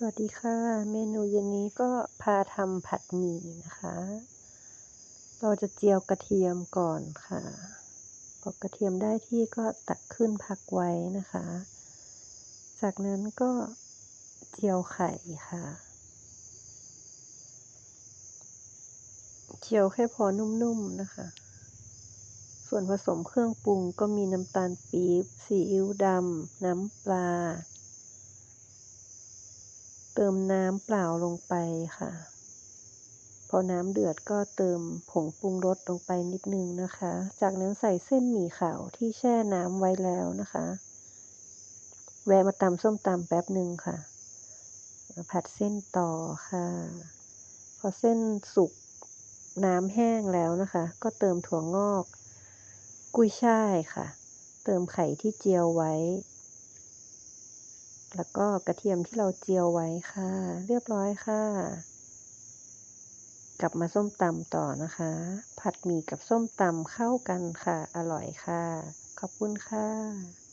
สวัสดีค่ะ เมนูเย็นนี้ก็พาทำผัดหมี่นะคะ เราจะเจียวกระเทียมก่อนค่ะพอกระเทียมได้ที่ก็ตักขึ้นพักไว้นะคะ จากนั้นก็เจียวไข่ค่ะ เจียวแค่พอนุ่มๆนะคะ ส่วนผสมเครื่องปรุงก็มีน้ำตาลปี๊บซีอิ๊วดำน้ำปลา เติมน้ำเปล่าลงไปค่ะ พอน้ำเดือดก็เติมผงปรุงรสลงไปนิดนึงนะคะ จากนั้นใส่เส้นหมี่ขาวที่แช่น้ำไว้แล้วนะคะ แวะมาตำส้มตำแป๊บหนึ่งค่ะ ผัดเส้นต่อค่ะ พอเส้นสุกน้ำแห้งแล้วนะคะ ก็เติมถั่วงอก กุ้ยช่ายค่ะ เติมไข่ที่เจียวไว้ แล้วก็กระเทียมที่เราเจียวไว้ค่ะ เรียบร้อยค่ะ กลับมาส้มตำต่อนะคะ ผัดหมี่กับส้มตำเข้ากันค่ะ อร่อยค่ะ ขอบคุณค่ะ